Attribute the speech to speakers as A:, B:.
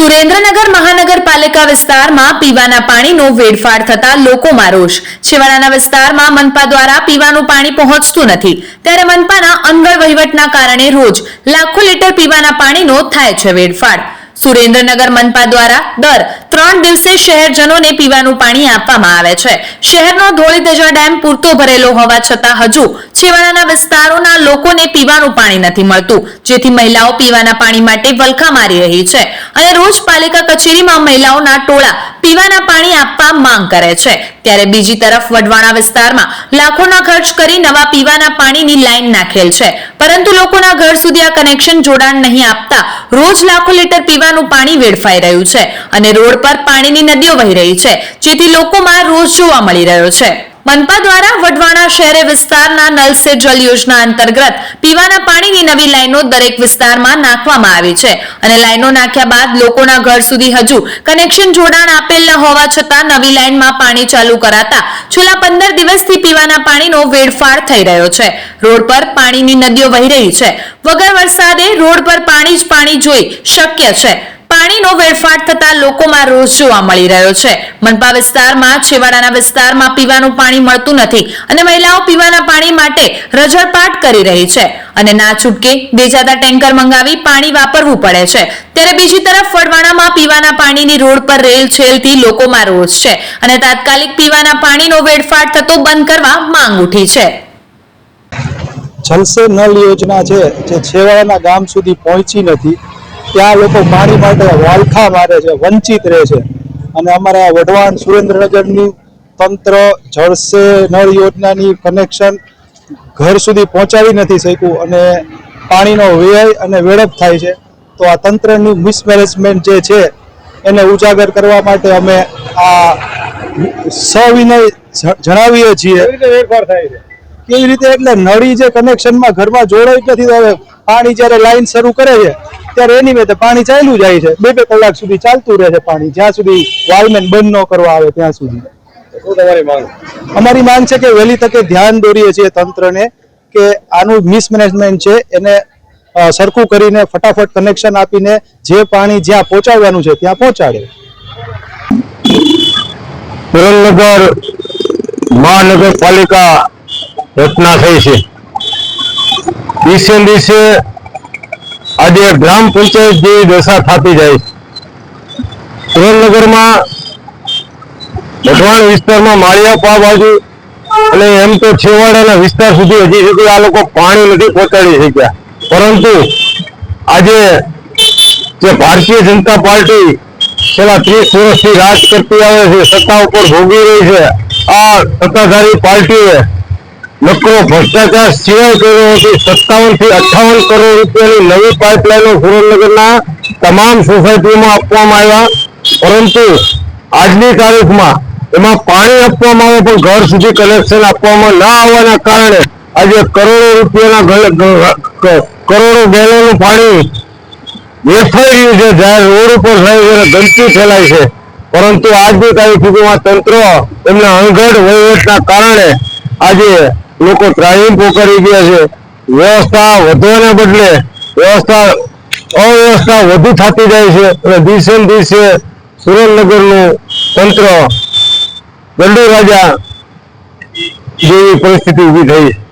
A: સુરેન્દ્રનગર મહાનગરપાલિકા વિસ્તારમાં પીવાના પાણીનો વેડફાટ થતા લોકોમાં રોષ. છેવાડાના વિસ્તારમાં મનપા દ્વારા પીવાનું પાણી પહોંચતું નથી. ત્યારે મનપાના અંગળ વહીવટના કારણે રોજ લાખો લીટર પીવાના પાણીનો થાય છે વેડફાટ સુરેન્દ્રનગર મનપા દ્વારા દર ત્રણ દિવસે શહેરજનોને પીવાનું પાણી આપવામાં આવે છે. શહેરનો ધોળીધજા ડેમ પૂરતો ભરેલો હોવા છતાં હજુ છેવાડાના વિસ્તારોના લોકોને પીવાનું પાણી નથી મળતું. જેથી મહિલાઓ પીવાના પાણી માટે વલખા મારી રહી છે. અને રોજ પાલિકા કચેરીમાં મહિલાઓના ટોળા પીવાના પાણી આપવા માંગ કરે છે. ત્યારે બીજી તરફ વઢવાણા વિસ્તારમાં લાખોના ખર્ચ કરી નવા પીવાના પાણીની લાઈન નાખેલ છે. પરંતુ લોકોના ઘર સુધી આ કનેક્શન જોડાણ નહીં આપતા રોજ લાખો લીટર પીવાનું પાણી વેડફાઈ રહ્યું છે અને રોડ પર પાણીની નદીઓ વહી રહી છે, જેથી લોકોમાં રોજ જોવા મળી રહ્યો છે. મનપા દ્વારા વઢવાણા શહેરે વિસ્તારના નલ સે જલ યોજના અંતર્ગત પીવાના પાણીની નવી લાઈનો દરેક વિસ્તારમાં નાખવામાં આવી છે અને લાઈનો નાખ્યા બાદ લોકોના ઘર સુધી હજુ કનેક્શન જોડાણ આપેલ ન હોવા છતાં નવી લાઈનમાં પાણી ચાલુ કરાતા છેલ્લા પંદર દિવસથી પીવાના પાણીનો વેડફાળ થઈ રહ્યો છે. રોડ પર પાણીની નદીઓ વહી રહી છે. વગર વરસાદે રોડ પર પાણી જ પાણી જોઈ શક્ય છે. પાણીનો વેડફાટ થતા લોકોમાં રોષ જોવા મળી રહ્યો છે. મનપા વિસ્તારમાં, છેવાડાના વિસ્તારમાં પીવાનું પાણી મળતું નથી અને મહિલાઓ પીવાના પાણી માટે રજળપાટ કરી રહી છે. અને ના છૂટકે બેજાતા ટેન્કર મંગાવી પાણી વાપરવું પડે છે. ત્યારે બીજી તરફ ફળવાણામાં પીવાના પાણીની રોડ પર રેલ છેલથી લોકોમાં રોષ છે અને તાત્કાલિક પીવાના પાણીનો વેડફાટ થતો બંધ કરવા માંગ ઉઠી છે.
B: જલસે નલ યોજના છે જે છેવાડાના ગામ સુધી પહોંચી નથી. ત્યાં લોકો પાણી માટે વાલખા મારે છે વંચિત રહે છે. અને અમારા વઢવાણ સુરેન્દ્રનગરની તંત્ર જળસે નળ યોજનાની કનેક્શન ઘર સુધી પહોંચાડી નથી શક્યું અને પાણીનો વ્યય અને વેડપ થાય છે. તો આ તંત્રની મિસમેનેજમેન્ટ જે છે એને ઉજાગર કરવા માટે અમે આ સવિનય જણાવીએ છીએ. કેવી રીતે એટલે નળી જે કનેક્શનમાં ઘરમાં જોડાઈ નથી પાણી જ્યારે લાઈન શરૂ કરે છે ત્યારે એની મેં પાણી ચાલ્યું જાય છે. બે બે કલાક સુધી ચાલતું રહે છે પાણી. જ્યાં સુધી વાલમેન બંધ ન કરવા આવે ત્યાં સુધી.
C: શું તમારી માંગ?
B: અમારી માંગ છે કે વહેલી તકે ધ્યાન દોરીએ છીએ તંત્રને કે આનું મિસમેનેજમેન્ટ છે એને સરખું કરીને ફટાફટ કનેક્શન આપીને જે પાણી જ્યાં પહોંચાડવાનું છે ત્યાં પહોંચાડે.
C: સુરેન્દ્રનગર મહાનગરપાલિકા રચના થઈ છે. દિવસે દિવસે આજે ગ્રામ પંચાયત જેવી દશા થતી જાય. છે સુરેન્દ્રનગરમાં વઢવાણ વિસ્તારમાં માળિયાપા બાજુ અને એમ તો છેવાડાના વિસ્તાર સુધી હજી સુધી આ લોકો પાણી નથી પહોંચાડી શક્યા. પરંતુ આજે જે ભારતીય જનતા પાર્ટી છેલ્લા ત્રીસ વર્ષથી રાજ કરતી આવે છે, સત્તા ઉપર ભોગવી રહી છે, આ સત્તાધારી પાર્ટીએ નકરો ભ્રષ્ટાચાર સિવાય કર્યો હતો સત્તાવનથી અઠાવન કરોડ રૂપિયાની નવી પાઇપલાઇનો સુરેન્દ્રનગરના તમામ સોસાયટીઓમાં આપવામાં આવ્યા. પરંતુ આજની તારીખમાં એમાં પાણી આપવામાં આવે પણ ઘર સુધી કનેક્શન આપવામાં ના આવવાના કારણે આજે કરોડો રૂપિયાના કરોડો ગેલનનું પાણી વેફાઈ રહ્યું છે. જાહેર રોડ ઉપર થઈ અને ગંદકી ફેલાય છે. પરંતુ આજની તારીખ સુધીમાં તંત્ર એમના અણઘડ વહીવટના કારણે આજે લોકો ત્રાહીમ પોકારી ગયા છે. વ્યવસ્થા વધવાને બદલે વ્યવસ્થા અવ્યવસ્થા વધુ થતી જાય છે અને દિવસે દિવસે સુરેન્દ્રનગરનું તંત્ર ગંડુ રાજા જેવી પરિસ્થિતિ ઊભી થઈ. છે